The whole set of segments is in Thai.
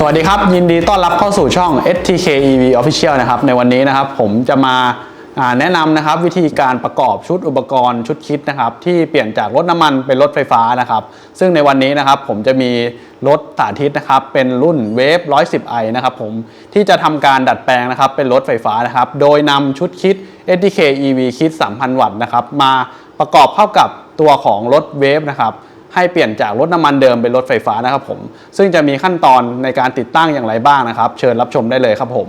สวัสดีครับ ยินดีต้อนรับเข้าสู่ช่อง STK EV Official นะครับในวันนี้นะครับผมจะมาแนะนำนะครับวิธีการประกอบชุดอุปกรณ์ชุดคิดนะครับที่เปลี่ยนจากรถน้ำมันเป็นรถไฟฟ้านะครับซึ่งในวันนี้นะครับผมจะมีรถสาธิตนะครับเป็นรุ่นเวฟ 110i นะครับผมที่จะทำการดัดแปลงนะครับเป็นรถไฟฟ้านะครับโดยนำชุดคิด STK EV คิด 3,000 วัตต์นะครับมาประกอบเข้ากับตัวของรถเวฟนะครับ ให้เปลี่ยนจากรถน้ำมันเดิมเป็นรถไฟฟ้านะครับผม ซึ่งจะมีขั้นตอนในการติดตั้งอย่างไรบ้างนะครับ เชิญรับชมได้เลยครับผม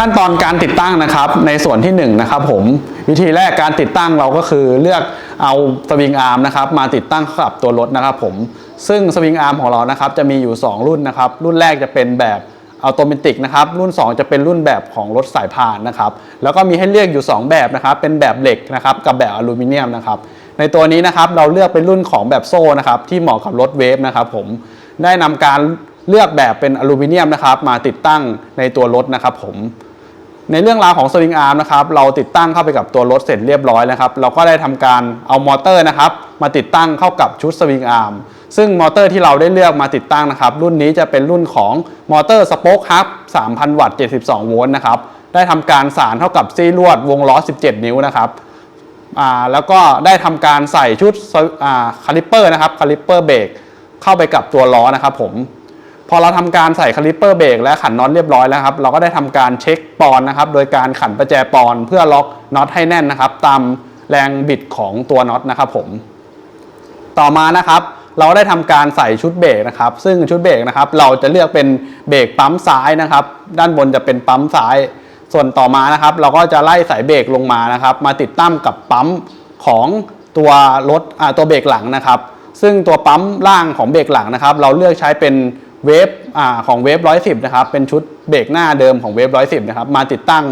ขั้นตอนการติดตั้งนะครับในส่วนที่1นงนะครับผมวิธีแรกการติดตั้งเราก็คือเลือกเอาสวิงอาร์มนะครับมาติดตั้งกับตัวรถนะครับผมซึ่งสวิงอาร์มของเรานะครับจะมีอยู่ 2 รุ่นนะครับรุ่นแรกจะเป็นแบบอัตโนมัติกนะครับรุ่น 2 จะเป็นรุ่นแบบของรถสายพานนะครับแล้วก็มีให้เลือกอยู่ 2 แบบนะครับเป็นแบบเหล็กนะครับกับแบบอลูมิเนียมนะครับในตัวนี้นะครับเราเลือกเป็นรุ่นของแบบโซ่นะครับที่เหมาะกับรถเวฟนะครับผมได้นำการเลือกแบบเป็นอลูมิเนียมนะครับมาติดตั้งในตัวรถนะครับผม ในเรื่องราวของสวิงอาร์มนะครับเราติดตั้งเข้าไปกับตัวรถเสร็จเรียบร้อยแล้วครับเราก็ได้ทำการเอามอเตอร์นะครับมาติดตั้งเข้ากับชุดสวิงอาร์มซึ่งมอเตอร์ที่เราได้เลือกมาติดตั้งนะครับรุ่นนี้จะเป็นรุ่นของมอเตอร์สป็อคฮับ3,000 วัตต์ 72 โวลต์นะครับได้ทำการสานเท่ากับซี่ลวดวงล้อ 17 นิ้วนะครับแล้วก็ได้ทำการใส่ชุดคาลิปเปอร์นะครับคาลิปเปอร์เบรกเข้าไปกับตัวล้อนะครับผม พอเราทำการใส่คาลิปเปอร์เบรกและขันน็อตเรียบร้อยแล้วครับ เราก็ได้ทำการเช็คปอนนะครับ โดยการขันประแจปอนเพื่อล็อกน็อตให้แน่นนะครับ ตามแรงบิดของตัวน็อตนะครับผม ต่อมานะครับ เราได้ทำการใส่ชุดเบรกนะครับ ซึ่งชุดเบรกนะครับ เราจะเลือกเป็นเบรกปั๊มซ้ายนะครับ ด้านบนจะเป็นปั๊มซ้าย ส่วนต่อมานะครับ เราก็จะไล่สายเบรกลงมานะครับ มาติดตั้งกับปั๊มของตัวรถตัวเบรกหลังนะครับ ซึ่งตัวปั๊มล่างของเบรกหลังนะครับ เราเลือกใช้เป็น เวฟของเวฟร้อยสิบนะครับเป็นชุดเบรกหน้าเดิมของเวฟร้อยสิบนะครับมาติดตั้ง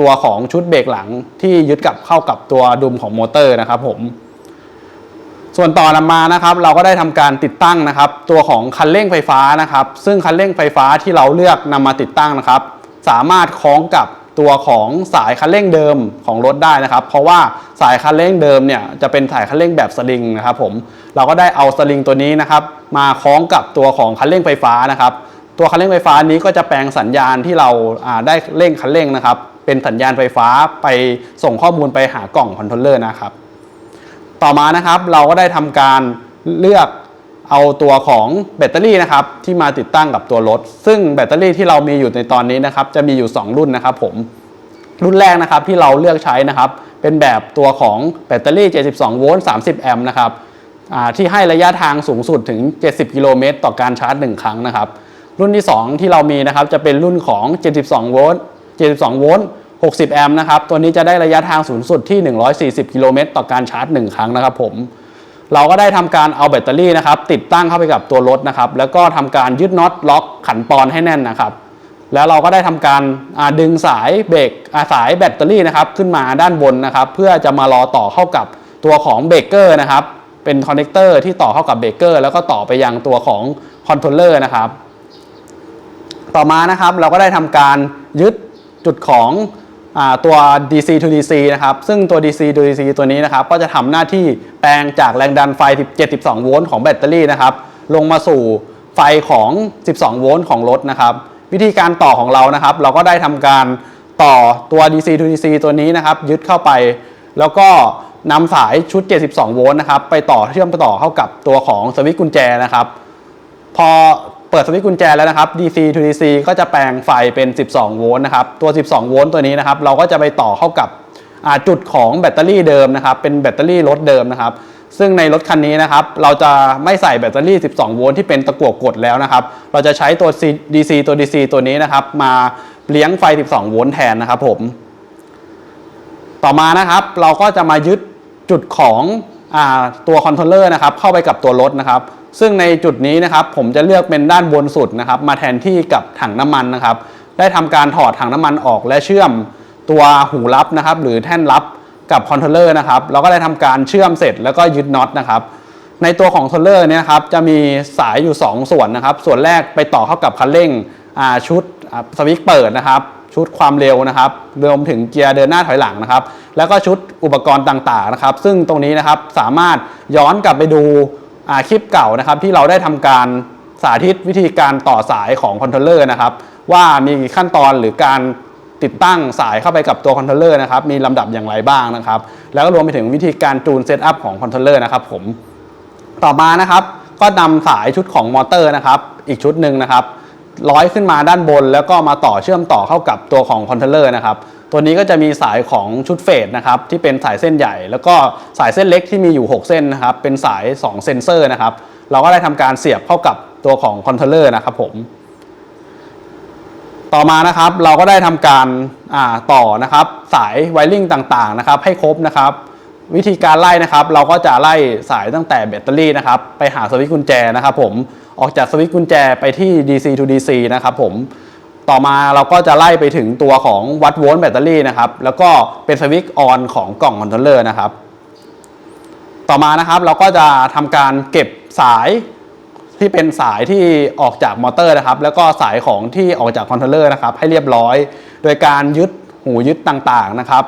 ตัวของชุดเบรกหลังที่ยึดกับเข้ากับตัวดุมของมอเตอร์นะครับผมส่วนต่อนำมานะครับ เราก็ได้ทำการติดตั้งนะครับ ตัวของคันเร่งไฟฟ้านะครับ ซึ่งคันเร่งไฟฟ้าที่เราเลือกนำมาติดตั้งนะครับ สามารถคล้องกับตัวของสายคันเร่งเดิมของรถได้นะครับ เพราะว่าสายคันเร่งเดิมเนี่ยจะเป็นสายคันเร่งแบบสลิงนะครับ ผมเราก็ได้เอาสลิงตัวนี้นะครับ มาคล้องกับตัวของคันเร่งไฟฟ้านะครับ ตัวคันเร่งไฟฟ้านี้ก็จะแปลงสัญญาณที่เราได้เร่งคันเร่งนะครับ เป็นสัญญาณไฟฟ้าไปส่งข้อมูลไปหากล่องคอนโทรลเลอร์นะครับ ต่อมานะครับเราก็ได้ทำการเลือกเอาตัวของแบตเตอรี่นะครับที่มาติดตั้งกับตัวรถ ซึ่งแบตเตอรี่ที่เรามีอยู่ในตอนนี้นะครับ จะมีอยู่ 2 รุ่นนะครับผมรุ่นแรกนะครับที่เราเลือกใช้นะครับ เป็นแบบตัวของแบตเตอรี่ 72 โวลต์ 30 แอมป์นะครับ ที่ให้ระยะทางสูงสุดถึง 70 กิโลเมตร ต่อการชาร์จ 1 ครั้งนะครับ รุ่นที่ 2 ที่เรามีนะครับจะเป็นรุ่นของ 72 โวลต์ 72 โวลต์ 60 แอมป์นะครับ ตัวนี้จะได้ระยะทางสูงสุดที่ 140 กิโลเมตร ต่อการชาร์จ 1 ครั้งนะครับผม เราก็ได้ทำการเอาแบตเตอรี่นะครับติดตั้งเข้าไปกับตัวรถนะครับ แล้วก็ทำการยึดน็อตล็อกขันปอนให้แน่นนะครับ แล้วเราก็ได้ทำการดึงสายเบรกสายแบตเตอรี่นะครับขึ้นมาด้านบนนะครับ เพื่อจะมารอต่อเข้ากับตัวของเบรกเกอร์นะครับ เป็นคอนเนคเตอร์ที่ต่อเข้ากับเบรกเกอร์แล้วก็ต่อไปยังตัวของคอนโทรลเลอร์นะครับ ต่อมานะครับเราก็ได้ทำการยึดจุดของอตัว DC to DC นะครับ ซึ่งตัว DC to DC ตัวนี้นะครับ ก็จะทำหน้าที่แปลงจากแรงดันไฟ72โวลต์ของแบตเตอรี่นะครับ ลงมาสู่ไฟของ 12 โวลต์ของรถนะครับ วิธีการต่อของเรานะครับ เราก็ได้ทำการต่อตัว DC to DC ตัวนี้นะครับ ยึดเข้าไป แล้วก็ นำสายชุด 72 โวลต์นะครับไปต่อเชื่อมต่อเข้ากับตัวของสวิตช์กุญแจนะครับ พอเปิดสวิตช์กุญแจแล้วนะครับ DC to DC ก็จะแปลงไฟเป็น 12 โวลต์นะครับ ตัว 12 โวลต์ตัวนี้นะครับ เราก็จะไปต่อเข้ากับจุดของแบตเตอรี่เดิมนะครับ เป็นแบตเตอรี่รถเดิมนะครับ ซึ่งในรถคันนี้นะครับ เราจะไม่ใส่แบตเตอรี่ 12 โวลต์ที่เป็นตะกั่วกดแล้วนะครับ เราจะใช้ตัว DC ตัว DC ตัวนี้นะครับ มาเลี้ยงไฟ 12 โวลต์แทนนะครับผม ต่อมานะครับ เราก็จะมายึด จุดของอตัวคอนโทรลเลอร์นะครับเข้าไปกับตัวรถนะครับซึ่งในจุดนี้นะครับผมจะเลือกเป็นด้านบนสุดนะครับมาแทนที่กับถังน้ำมันนะครับได้ทำการถอดถังน้ำมันออกและเชื่อมตัวหูรับนะครับหรือแท่นรับกับคอนโทรลเลอร์นะครับเราก็ได้ทำการเชื่อมเสร็จแล้วก็ยึดน็อตนะครับในตัวของคอนโทรลเลอร์เนี่ยครับจะมีสายอยู่ 2 ส่วนนะครับส่วนแรกไปต่อเข้ากับคันเร่งชุดสวิตช์เปิดนะครับ ชุดความเร็วนะครับรวมถึงเกียร์เดินหน้าถอยหลังนะครับ แล้วก็ชุดอุปกรณ์ต่างๆนะครับ ซึ่งตรงนี้นะครับสามารถย้อนกลับไปดูคลิปเก่านะครับ ที่เราได้ทำการสาธิตวิธีการต่อสายของคอนโทรลเลอร์นะครับ ว่ามีขั้นตอนหรือการติดตั้งสายเข้าไปกับตัวคอนโทรลเลอร์นะครับ มีลำดับอย่างไรบ้างนะครับ แล้วก็รวมไปถึงวิธีการจูนเซตอัพของคอนโทรลเลอร์นะครับผม ต่อมานะครับ ก็นำสายชุดของมอเตอร์นะครับ อีกชุดหนึ่งนะครับ ร้อยขึ้นมาด้านบน แล้วก็มาต่อเชื่อมต่อเข้ากับตัวของคอนโทรลเลอร์นะครับตัวนี้ก็จะมีสายของชุดเฟสนะครับที่เป็นสายเส้นใหญ่ แล้วก็สายเส้นเล็กที่มีอยู่ 6 เส้นนะครับเป็นสาย 2 เซนเซอร์นะครับเราก็ได้ทำการเสียบเข้ากับตัวของคอนโทรลเลอร์นะครับผมต่อมานะครับเราก็ได้ทำการต่อนะครับสายไวริงต่างๆนะครับให้ครบนะครับ วิธีการไล่นะครับ เราก็จะไล่สายตั้งแต่แบตเตอรี่นะครับ ไปหาสวิตช์กุญแจนะครับผมออกจากสวิตช์กุญแจไปที่ DC to DC นะครับผมต่อมาเราก็จะไล่ไปถึงตัวของวัดโวลต์แบตเตอรี่นะครับ แล้วก็เป็นสวิตช์ออนของกล่องคอนโทรลเลอร์นะครับ ต่อมานะครับเราก็จะทำการเก็บสายที่เป็นสายที่ออกจากมอเตอร์นะครับ แล้วก็สายของที่ออกจากคอนโทรลเลอร์นะครับ ให้เรียบร้อย โดยการยึดหูยึดต่างๆนะครับ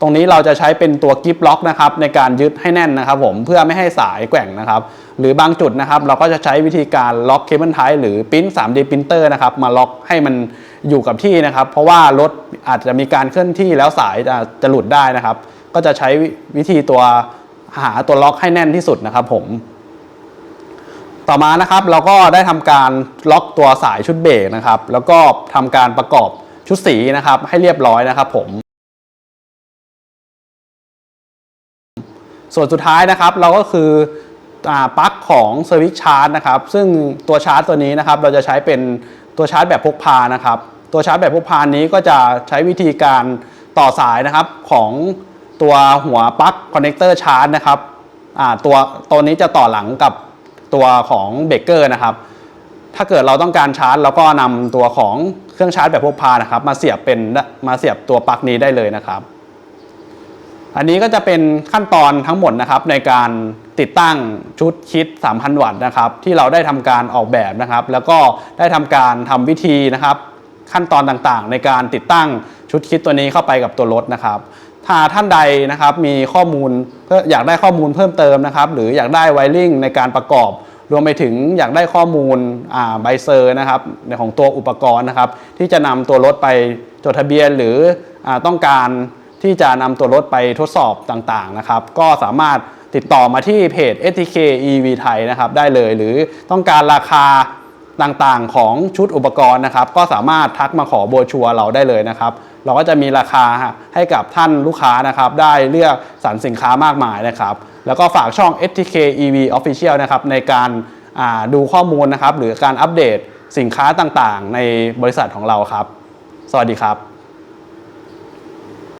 ตรงนี้เราจะใช้เป็นตัวกิฟล็อกนะครับในการยึดให้แน่นนะครับผมเพื่อไม่ให้สายแกว่งนะครับ หรือบางจุดนะครับ เราก็จะใช้วิธีการล็อกเคเบิลไทหรือปิ้น 3D ปรินเตอร์นะครับมาล็อกให้มันอยู่กับที่นะครับ เพราะว่ารถอาจจะมีการเคลื่อนที่แล้วสายจะจะหลุดได้นะครับ ก็จะใช้วิธีตัวหาตัวล็อกให้แน่นที่สุดนะครับผมต่อมานะครับเราก็ได้ทำการล็อกตัวสายชุดเบรกนะครับ แล้วก็ทำการประกอบชุดสีนะครับ ให้เรียบร้อยนะครับผม ส่วนสุดท้ายนะครับเราก็คือปลั๊กของสวิตชาร์จนะครับซึ่งตัวชาร์จตัวนี้นะครับเราจะใช้เป็นตัวชาร์จแบบพกพานะครับตัวชาร์จแบบพกพานี้ก็จะใช้วิธีการต่อสายนะครับของตัวหัวปลั๊กคอนเนคเตอร์ชาร์จนะครับตัวตัวนี้จะต่อหลังกับตัวของเบรกเกอร์นะครับถ้าเกิดเราต้องการชาร์จเราก็นำตัวของเครื่องชาร์จแบบพกพานะครับมาเสียบเป็นมาเสียบตัวปลั๊กนี้ได้เลยนะครับ อันนี้ก็จะเป็นขั้นตอนทั้งหมดนะครับในการติดตั้งชุดคิด 3,000 วัตต์นะครับ ที่เราได้ทำการออกแบบนะครับ แล้วก็ได้ทำการทำวิธีนะครับ ขั้นตอนต่างๆ ในการติดตั้งชุดคิดตัวนี้เข้าไปกับตัวรถนะครับถ้าท่านใดนะครับมีข้อมูลเพื่ออยากได้ข้อมูลเพิ่มเติมนะครับ หรืออยากได้ไวริงในการประกอบ รวมไปถึงอยากได้ข้อมูลใบเซอร์นะครับในของตัวอุปกรณ์นะครับ ที่จะนำตัวรถไปจดทะเบียนหรืออต้องการ ที่จะนำตัวรถไปทดสอบต่างๆนะครับ ก็สามารถติดต่อมาที่เพจ STK EV ไทยนะครับได้เลย หรือต้องการราคาต่างๆของชุดอุปกรณ์นะครับ ก็สามารถทักมาขอโบชัวเราได้เลยนะครับ เราก็จะมีราคาให้กับท่านลูกค้านะครับ ได้เลือกสรรสินค้ามากมายนะครับ แล้วก็ฝากช่อง STK EV Official นะครับในการาดูข้อมูลนะครับ หรือการอัปเดตสินค้าต่างๆ ในบริษัทของเราครับ สวัสดีครับ